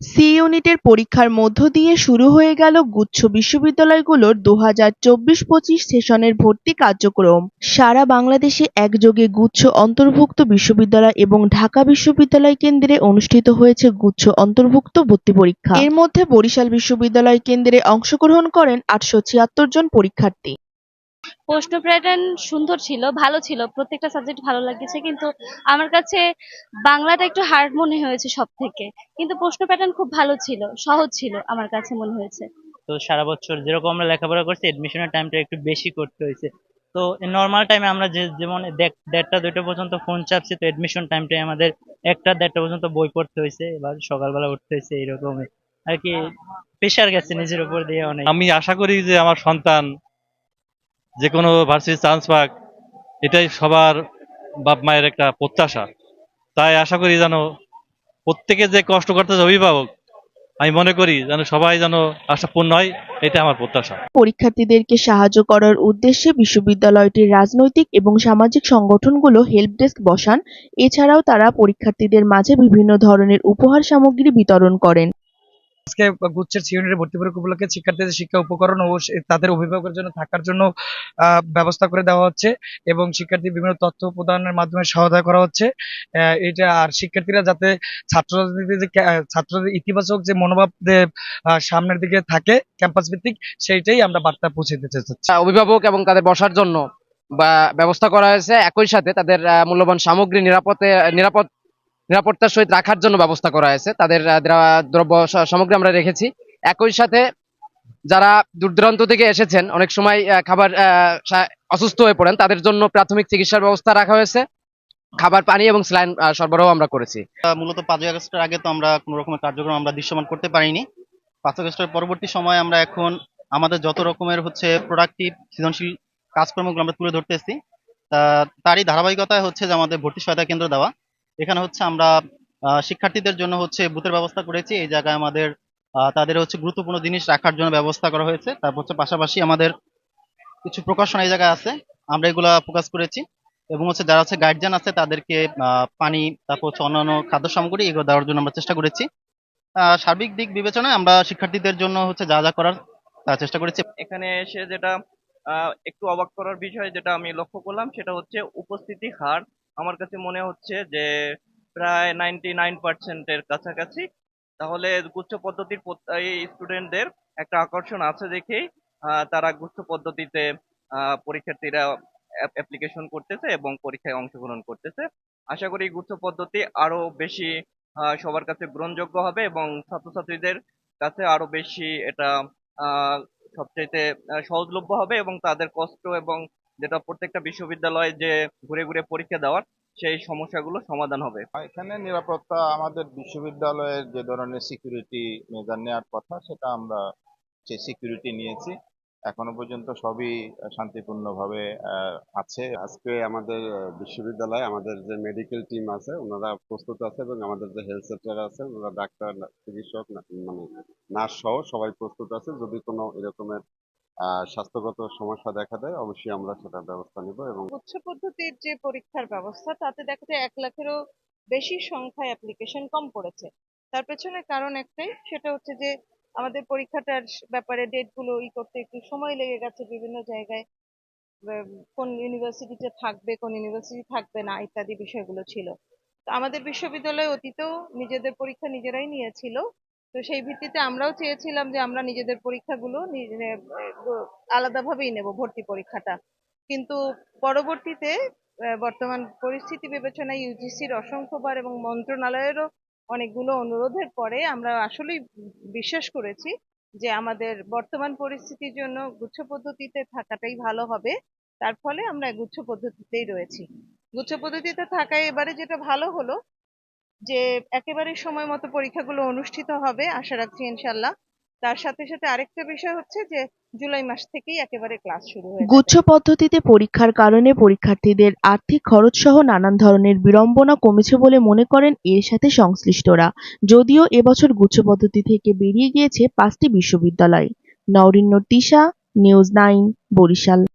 C ইউনিটের পরীক্ষার মধ্য দিয়ে শুরু হয়ে গেল গুচ্ছ বিশ্ববিদ্যালয়গুলোর দু হাজার চব্বিশ পঁচিশ সেশনের ভর্তি কার্যক্রম। সারা বাংলাদেশে একযোগে গুচ্ছ অন্তর্ভুক্ত বিশ্ববিদ্যালয় এবং ঢাকা বিশ্ববিদ্যালয় কেন্দ্রে অনুষ্ঠিত হয়েছে গুচ্ছ অন্তর্ভুক্ত ভর্তি পরীক্ষা। এর মধ্যে বরিশাল বিশ্ববিদ্যালয় কেন্দ্রে অংশগ্রহণ করেন আটশো ছিয়াত্তর জন পরীক্ষার্থী। প্রশ্ন প্যাটার্ন সুন্দর ছিল ভালো ছিল প্রত্যেকটা সাবজেক্ট ভালো লাগছে কিন্তু আমার কাছে বাংলাটা একটু হার্ড মনে হয়েছে সব থেকে কিন্তু প্রশ্ন প্যাটার্ন খুব ভালো ছিল সহজ ছিল আমার কাছে মনে হয়েছে। তো সারা বছর যেরকম আমরা লেখাপড়া করছি এডমিশনের টাইমটা একটু বেশি করতে হয়েছে। তো নর্মাল টাইমে আমরা যে যেমন দেখ- দেড়টা দুইটা পর্যন্ত ফোন চাপছি তো এডমিশন টাইমটাই আমাদের একটা দেড়টা পর্যন্ত বই পড়তে হয়েছে এবার সকালবেলা উঠতে হয়েছে এরকমই আর কি প্রেশার গেছে নিজের উপর দিয়ে অনেক। আমি আশা করি যে আমার সন্তান যে কোনো ভার্সিটি চান্স পাক, এটাই সবার বাপ মায়ের একটা প্রত্যাশা। তাই আশা করি যেন প্রত্যেকে যে কষ্ট করতেছে অভিভাবক, আমি মনে করি যেন সবাই যেন আশা পূর্ণ হয় এটা আমার প্রত্যাশা। পরীক্ষার্থীদেরকে সাহায্য করার উদ্দেশ্যে বিশ্ববিদ্যালয়টির রাজনৈতিক এবং সামাজিক সংগঠনগুলো হেল্প ডেস্ক বসান। এছাড়াও তারা পরীক্ষার্থীদের মাঝে বিভিন্ন ধরনের উপহার সামগ্রী বিতরণ করেন। আজকে গুচ্ছের সি ইউনিটের ভর্তি পরীক্ষা উপলক্ষে শিক্ষার্থীদের শিক্ষা উপকরণ ও তাদের অভিভাবকের জন্য থাকার জন্য ব্যবস্থা করে দেওয়া হচ্ছে এবং শিক্ষার্থী বিভিন্ন তথ্য প্রদানের মাধ্যমে সহায়তা করা হচ্ছে। এটা আর শিক্ষার্থীরা যাতে ছাত্রদের যে ছাত্রদের ইতিবাচক যে মনোভাব সামনের দিকে থাকে ক্যাম্পাস ভিত্তিক, সেইটাই আমরা বার্তা পৌঁছে দিতে চাচ্ছি অভিভাবক এবং তাদের বসার জন্য বা ব্যবস্থা করা হয়েছে। একই সাথে তাদের মূল্যবান সামগ্রী নিরাপদে, নিরাপদ নিরাপত্তার সহিত রাখার জন্য ব্যবস্থা করা হয়েছে। তাদের দ্রব্য সামগ্রী আমরা রেখেছি। একই সাথে যারা দূর দূরান্ত থেকে এসেছেন অনেক সময় খাবার অসুস্থ হয়ে পড়েন তাদের জন্য প্রাথমিক চিকিৎসার ব্যবস্থা রাখা হয়েছে। খাবার পানি এবং স্যালাইন আহ, সরবরাহ আমরা করেছি। মূলত পাঁচই আগস্টের আগে তো আমরা কোনো রকমের কার্যক্রম আমরা দৃশ্যমান করতে পারিনি। পাঁচ আগস্টের পরবর্তী সময় আমরা এখন আমাদের যত রকমের হচ্ছে প্রোডাক্টিভ সৃজনশীল কাজকর্মগুলো আমরা তুলে ধরতেছি তারই ধারাবাহিকতায় হচ্ছে যে আমাদের ভর্তি সহায়তা কেন্দ্র দেওয়া। এখানে হচ্ছে আমরা শিক্ষার্থীদের জন্য হচ্ছে বুথের ব্যবস্থা করেছি। এই জায়গায় আমাদের তাদের হচ্ছে গুরুত্বপূর্ণ জিনিস রাখার জন্য ব্যবস্থা করা হয়েছে। তারপর হচ্ছে পাশাপাশি আমাদের কিছু প্রকাশনা এই জায়গায় আছে। আমরা এগুলা ফোকাস করেছি। এবং হচ্ছে যারা হচ্ছে গার্জিয়ান আছে, তাদেরকে পানি, তারপর হচ্ছে অন্যান্য খাদ্য সামগ্রী এগুলো দেওয়ার জন্য আমরা চেষ্টা করেছি। সার্বিক দিক বিবেচনায় আমরা শিক্ষার্থীদের জন্য হচ্ছে যা যা করার চেষ্টা করেছি। এখানে এসে যেটা একটু অবাক করার বিষয় যেটা আমি লক্ষ্য করলাম, সেটা হচ্ছে উপস্থিতি হার। আমার কাছে মনে হচ্ছে যে প্রায় নাইনটি নাইন পার্সেন্টের কাছাকাছি। তাহলে গুচ্ছ পদ্ধতির স্টুডেন্টদের একটা আকর্ষণ আছে দেখেই। তারা গুচ্ছ পদ্ধতিতে পরীক্ষার্থীরা অ্যাপ্লিকেশন করতেছে এবং পরীক্ষায় অংশগ্রহণ করতেছে। আশা করি গুচ্ছ পদ্ধতি আরও বেশি সবার কাছে গ্রহণযোগ্য হবে এবং ছাত্রছাত্রীদের কাছে আরও বেশি এটা সবচাইতে সহজলভ্য হবে এবং তাদের কষ্ট এবং যেটা প্রত্যেকটা বিশ্ববিদ্যালয়ে যে ঘুরে ঘুরে পরীক্ষা দেওয়ার সেই সমস্যাগুলো সমাধান হবে। এখানে নিরাপত্তা আমাদের বিশ্ববিদ্যালয়ের যে ধরনের সিকিউরিটি মেজার নেওয়ার কথা সেটা আমরা যে সিকিউরিটি নিয়েছি এখনও পর্যন্ত সবই শান্তিপূর্ণভাবে আহ, আছে। আজকে আমাদের বিশ্ববিদ্যালয়ে আমাদের যে মেডিকেল টিম আছে ওনারা প্রস্তুত আছে এবং আমাদের যে হেলথ সেন্টার আছে ওনারা ডাক্তার চিকিৎসক না- মানে নার্স সহ সবাই প্রস্তুত আছে। যদি কোনো এরকমের স্বাস্থ্যগত সমস্যা দেখা দেয়, অবশ্যই আমরা সেটার ব্যবস্থা নিব এবং উচ্চ পদ্ধতির যে পরীক্ষার ব্যবস্থা, তাতে দেখা যায় এক লাখেরও বেশি সংখ্যায় অ্যাপ্লিকেশন কম পড়েছে। তার পেছনে কারণ একটাই, সেটা হচ্ছে যে আমাদের পরীক্ষাটার ব্যাপারে ডেটগুলো ই করতে একটু সময় লেগে গেছে বিভিন্ন জায়গায়। কোন ইউনিভার্সিটিতে থাকবে, কোন ইউনিভার্সিটি থাকবে না, ইত্যাদি বিষয়গুলো ছিল। তো আমাদের বিশ্ববিদ্যালয় অতীতেও নিজেদের পরীক্ষা নিজেরাই নিয়েছিল। তো সেই ভিত্তিতে আমরাও চেয়েছিলাম যে আমরা নিজেদের পরীক্ষাগুলো আলাদাভাবেই নেব ভর্তি পরীক্ষাটা। কিন্তু পরবর্তীতে বর্তমান পরিস্থিতি বিবেচনায় ইউজিসির অসংখ্যবার এবং মন্ত্রণালয়েরও অনেকগুলো অনুরোধের পরে আমরা আসলেই বিশ্বাস করেছি যে আমাদের বর্তমান পরিস্থিতির জন্য গুচ্ছ পদ্ধতিতে থাকাটাই ভালো হবে। তার ফলে আমরা গুচ্ছ পদ্ধতিতেই রয়েছি। গুচ্ছ পদ্ধতিতে থাকায় এবারে যেটা ভালো হলো যে একেবারে সময় মতো পরীক্ষাগুলো অনুষ্ঠিত হবে, আশা রাখছি ইনশাল্লাহ তার সাথে সাথে আরেকটা বিষয় হচ্ছে যে, জুলাই মাস থেকেই একেবারে ক্লাস শুরু হয়ে গুচ্ছ পদ্ধতিতে পরীক্ষার কারণে পরীক্ষার্থীদের আর্থিক খরচ সহ নানান ধরনের বিড়ম্বনা কমেছে বলে মনে করেন এর সাথে সংশ্লিষ্টরা। যদিও এবছর গুচ্ছ পদ্ধতি থেকে বেরিয়ে গিয়েছে পাঁচটি বিশ্ববিদ্যালয়। Naureen Tisha news nine, Barishal.